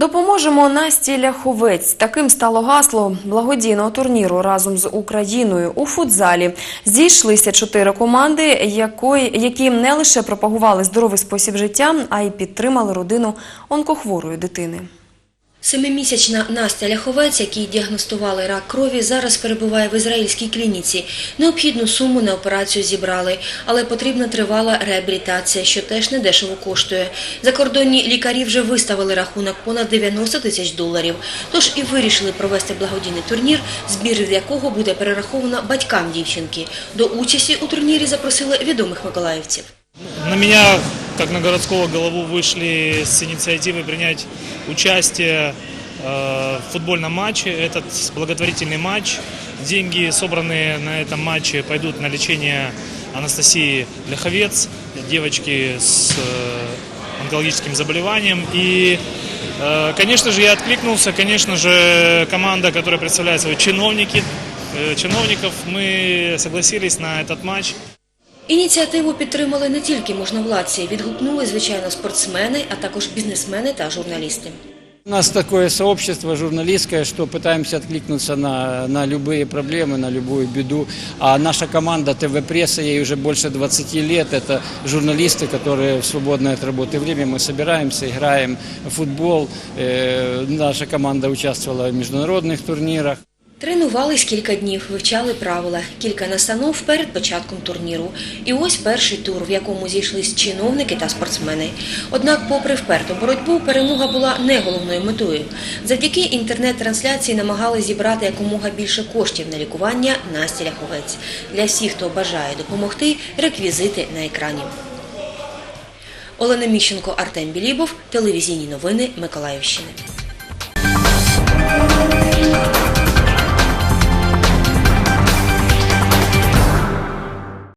Допоможемо Насті Ляховець. Таким стало гасло благодійного турніру разом з Україною у футзалі. Зійшлися чотири команди, якої, які не лише пропагували здоровий спосіб життя, а й підтримали родину онкохворої дитини. Семимісячна Настя Ляховець, якій діагностували рак крові, зараз перебуває в ізраїльській клініці. Необхідну суму на операцію зібрали, але потрібна тривала реабілітація, що теж недешево коштує. Закордонні лікарі вже виставили рахунок понад 90 тисяч доларів. Тож і вирішили провести благодійний турнір, збір від якого буде перераховано батькам дівчинки. До участі у турнірі запросили відомих миколаївців. На меня, как на городского голову, вышли с инициативой принять участие э, в футбольном матче. Этот благотворительный матч. Деньги, собранные на этом матче, пойдут на лечение Анастасии Ляховец, девочки с э, онкологическим заболеванием. И, э, конечно же, я откликнулся. Конечно же, команда, которая представляет собой чиновники, чиновников, мы согласились на этот матч. Ініціативу підтримали не тільки можновладці, відгукнули, звичайно, спортсмени, а також бізнесмени та журналісти. У нас такое сообщество журналистское, что пытаемся откликнуться на, на любые проблемы, на любую беду. А наша команда ТВ-пресса, ей уже больше 20 лет, это журналисты, которые в свободное от работы время мы собираемся, играем в футбол. Э, наша команда участвовала в международных турнирах. Тренувались кілька днів, вивчали правила, кілька настанов перед початком турніру. І ось перший тур, в якому зійшлись чиновники та спортсмени. Однак, попри вперту боротьбу, перемога була не головною метою. Завдяки інтернет-трансляції намагали зібрати якомога більше коштів на лікування Насті Ляховець. Для всіх, хто бажає допомогти, реквізити на екрані. Олена Міщенко, Артем Білібов, телевізійні новини Миколаївщини.